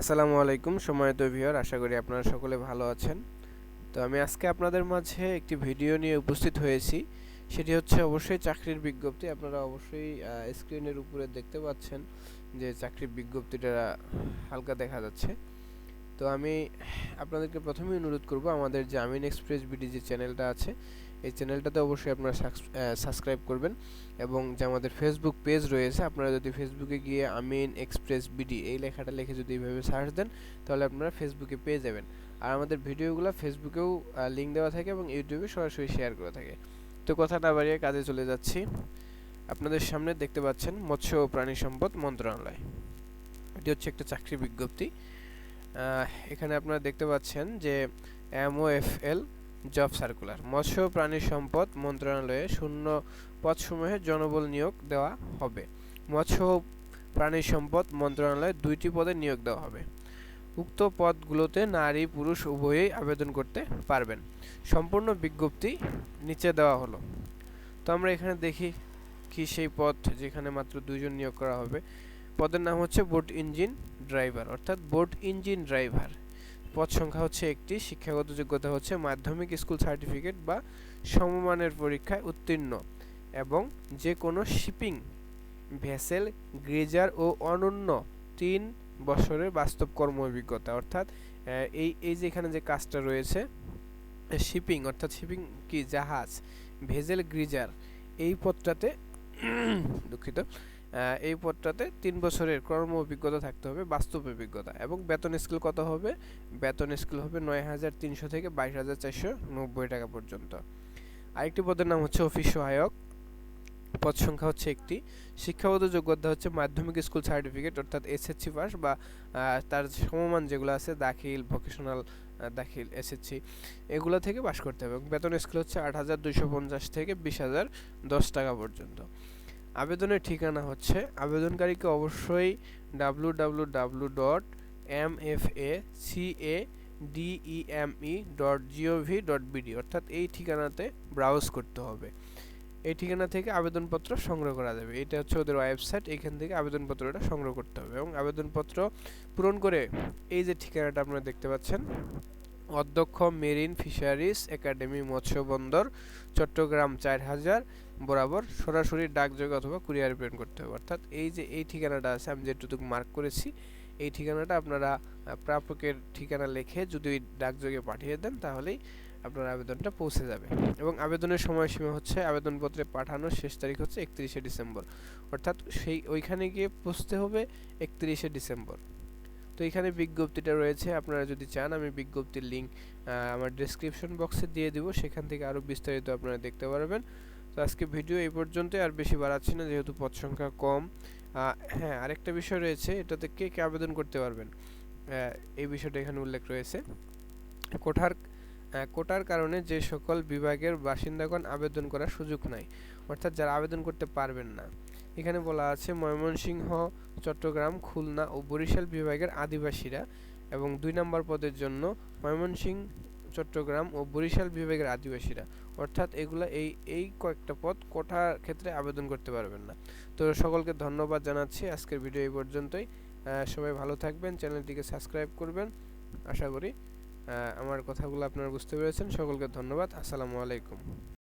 আসসালামু আলাইকুম সময়ত ভিউয়ার আশা করি আপনারা সকলে ভালো আছেন। তো আমি আজকে আপনাদের মাঝে একটি ভিডিও নিয়ে উপস্থিত হয়েছি। সেটি হচ্ছে অবশ্যই চাকরির বিজ্ঞপ্তি। আপনারা অবশ্যই স্ক্রিনের উপরে দেখতে পাচ্ছেন যে চাকরির বিজ্ঞপ্তিটা হালকা দেখা যাচ্ছে। তো আমি আপনাদেরকে প্রথমেই অনুরোধ করব আমাদের যে আমিন এক্সপ্রেস বিডি যে চ্যানেলটা আছে, এই চ্যানেলটাতে অবশ্যই আপনারা সাবস্ক্রাইব করবেন এবং যে আমাদের ফেসবুক পেজ রয়েছে, আপনারা যদি ফেসবুকে গিয়ে আমিন এক্সপ্রেস বিডি এই লেখাটা লিখে যদি এইভাবে সার্চ দেন, তাহলে আপনারা ফেসবুকে পেয়ে যাবেন। আর আমাদের ভিডিওগুলো ফেসবুকেও লিঙ্ক দেওয়া থাকে এবং ইউটিউবে সরাসরি শেয়ার করা থাকে। তো কথা না বাড়িয়ে কাজে চলে যাচ্ছি। আপনাদের সামনে দেখতে পাচ্ছেন মৎস্য ও প্রাণী সম্পদ মন্ত্রণালয়। এটি হচ্ছে একটা চাকরি বিজ্ঞপ্তি। এখানে আপনারা দেখতে পাচ্ছেন যে এমওএফএল জব সার্কুলার মৎস্য প্রাণী সম্পদ মন্ত্রণালয়ে শূন্য পদসমূহে জনবল নিয়োগ দেওয়া হবে। মৎস্য প্রাণী সম্পদ মন্ত্রণালয়ে দুইটি পদে নিয়োগ দেওয়া হবে। উক্ত পদগুলোতে নারী, পুরুষ উভয়েই আবেদন করতে পারবেন। সম্পূর্ণ বিজ্ঞপ্তি নিচে দেওয়া হলো। তো আমরা এখানে দেখি কি সেই পদ যেখানে মাত্র দুইজন নিয়োগ করা হবে। পদের নাম হচ্ছে বোট ইঞ্জিন ড্রাইভার, অর্থাৎ বোট ইঞ্জিন ড্রাইভার। পদ সংখ্যা হচ্ছে একটি, শিক্ষাগত যোগ্যতা হচ্ছে মাধ্যমিক স্কুল সার্টিফিকেট বা সমমানের পরীক্ষায় উত্তীর্ণ এবং যে কোনো শিপিং, ভেসেল, গ্রেজার ও অনন্য তিন বছরের বাস্তব কর্ম অভিজ্ঞতা, অর্থাৎ এই এই যে এখানে যে কাজটা রয়েছে শিপিং, অর্থাৎ শিপিং কি? জাহাজ ভেজেল গ্রিজার, এই পদটাতে দুঃখিত। এই পদটাতে তিন বছরের কর্ম অভিজ্ঞতা থাকতে হবে, বাস্তব অভিজ্ঞতা এবং বেতন স্কেল কত হবে? বেতন স্কেল হবে নয় হাজার তিনশো থেকে বাইশ হাজার চারশো নব্বই টাকা পর্যন্ত। আরেকটি পদের নাম হচ্ছে অফিস সহায়ক। পদ সংখ্যা হচ্ছে একটি। শিক্ষাগত যোগ্যতা হচ্ছে মাধ্যমিক স্কুল সার্টিফিকেট, অর্থাৎ এসএসসি পাস বা তার সমমান যেগুলো আছে, দাখিল ভোকেশনাল দাখিল এসএসসি এগুলো থেকে পাশ করতে হবে এবং বেতন স্কেল হচ্ছে আট হাজার দুইশো পঞ্চাশ থেকে বিশ হাজার দশ টাকা পর্যন্ত। আবেদনের ঠিকানা হচ্ছে আবেদনকারীকে অবশ্যই W W W dot M F A C A DEME dot GOV dot BD অর্থাৎ এই ঠিকানাতে ব্রাউজ করতে হবে। এই ঠিকানা থেকে আবেদনপত্র সংগ্রহ করা যাবে। এটা হচ্ছে ওদের ওয়েবসাইট এখান থেকে আবেদনপত্রটা সংগ্রহ করতে হবে এবং আবেদনপত্র পূরণ করে এই যে ঠিকানাটা আপনারা দেখতে পাচ্ছেন অধ্যক্ষ মেরিন ফিশারিজ একাডেমি মৎস্য বন্দর চট্টগ্রাম চার হাজার, বরাবর সরাসরি ডাকযোগে অথবা কুরিয়ার প্রেরণ করতে হবে। অর্থাৎ এই যে, এই ঠিকানাটা আছে, আমি যেটুকু মার্ক করেছি, এই ঠিকানাটা আপনারা প্রাপকের ঠিকানা লিখে যদি ডাকযোগে পাঠিয়ে দেন, তাহলেই আপনার আবেদনটা পৌঁছে যাবে। এবং আবেদনের সময়সীমা হচ্ছে, আবেদনপত্রে পাঠানোর শেষ তারিখ হচ্ছে একত্রিশে ডিসেম্বর। অর্থাৎ সেই, ওইখানে গিয়ে পৌঁছতে হবে একত্রিশে ডিসেম্বর। তো এখানে বিজ্ঞপ্তিটা রয়েছে, আপনারা যদি চান আমি বিজ্ঞপ্তির লিঙ্ক আমার ডিসক্রিপশন বক্সে দিয়ে দিব, সেখান থেকে আরও বিস্তারিত আপনারা দেখতে পারবেন। তো আজকে ভিডিও এই পর্যন্ত, আর বেশি বাড়াচ্ছি না, যেহেতু পদ সংখ্যা কম। হ্যাঁ আরেকটা বিষয় রয়েছে, এটাতে কে কে আবেদন করতে পারবেন? এই বিষয়টা এখানে উল্লেখ রয়েছে। কোঠার কোটার কারণে যে সকল বিভাগের বাসিন্দাগণ আবেদন করার সুযোগ নাই, অর্থাৎ যারা আবেদন করতে পারবেন না। এখানে বলা আছে ময়মনসিংহ, চট্টগ্রাম, খুলনা ও বরিশাল বিভাগের আদিবাসীরা এবং দুই নম্বর পদের জন্য ময়মনসিংহ, চট্টগ্রাম ও বরিশাল বিভাগের আদিবাসীরা। অর্থাৎ এগুলা এই এই কয়েকটা পদ কোটার ক্ষেত্রে আবেদন করতে পারবেন না। তো সকলকে ধন্যবাদ জানাচ্ছি। আজকের ভিডিও এই পর্যন্তই। সবাই ভালো থাকবেন, চ্যানেলটিকে সাবস্ক্রাইব করবেন। আশা করি আমার কথাগুলো আপনারা বুঝতে পেরেছেন। সকলকে ধন্যবাদ। আসসালামু আলাইকুম।